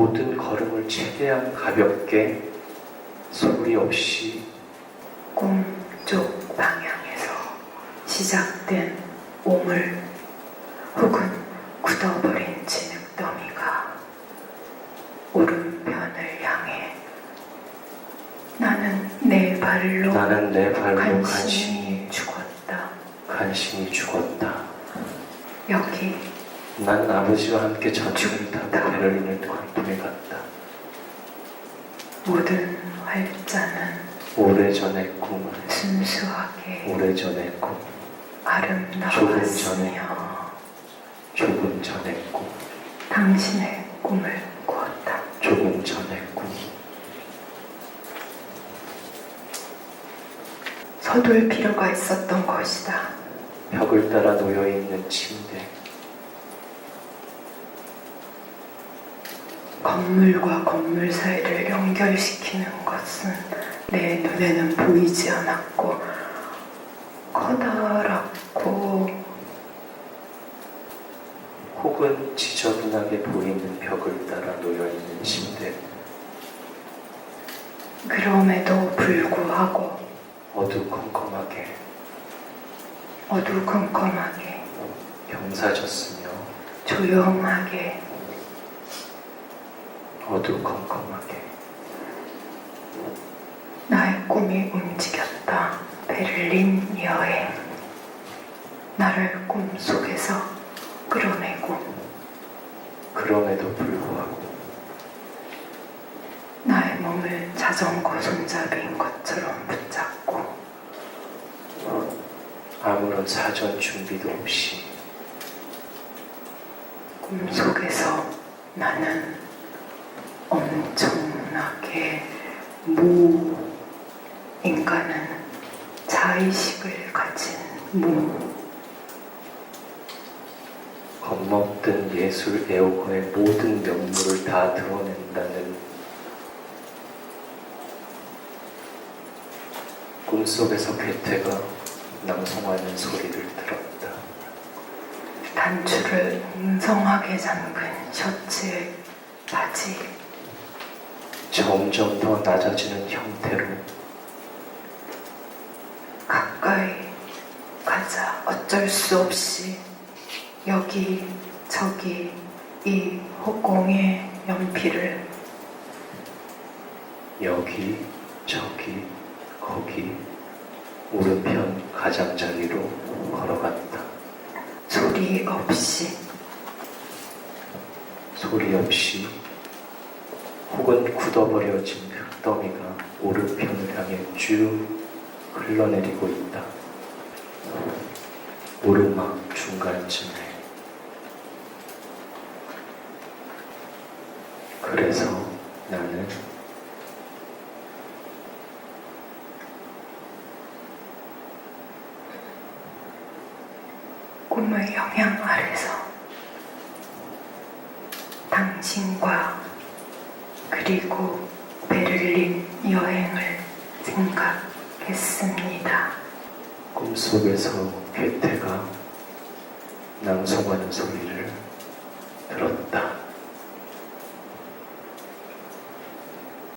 모든 걸음을 최대한 가볍게 소리 없이 꿈쪽 방향에서 시작된 오물 혹은 굳어버린 진흙더미가 오른편을 향해 나는 내 발로 나는 내 발로 간신히 간신히 죽었다. 간신히 죽었다. 여기 난 아버지와 함께 타고 베를린을 관통해 갔다. 모든 활자는 오래전의 꿈을 순수하게 오래전의 꿈 아름다웠으며 조금 전의 꿈 당신의 꿈을 꾸었다. 조금 전의 꿈 서둘 필요가 있었던 것이다. 벽을 따라 놓여 있는 침대 건물과 건물 사이를 연결시키는 것은 내 눈에는 보이지 않았고 커다랗고 혹은 지저분하게 보이는 벽을 따라 놓여 있는 침대. 그럼에도 불구하고 어두컴컴하게. 어두컴컴하게 병사졌으며 조용하게 어두컴컴하게 나의 꿈이 움직였다. 베를린 여행. 나를 꿈속에서 끌어내고 그럼에도 불구하고 나의 몸을 자전거 손잡이인 것처럼 붙잡고 아무런 사전 준비도 없이 꿈속에서 나는 엄청나게 무 인간은 자의식을 가진 무 겁먹든 예술 애호가의 모든 면모를 다 드러낸다는 꿈속에서 괴테가 낭송하는 소리를 들었다. 단추를 웅성하게 잠근 셔츠의 바지 점점 더 낮아지는 형태로. 가까이 가자. 어쩔 수 없이 여기 저기 이 허공의 연필을. 여기 저기 거기 오른편 가장자리로 걸어갔다. 소리 없이. 소리 없이 혹은 굳어버려진 흙더미가 오른편을 향해 쭉 흘러내리고 있다. 오르막 중간쯤에 그래서 나는 꿈의 영향 아래서 당신과 그리고 베를린 여행을 생각했습니다. 꿈속에서 괴테가 낭송하는 소리를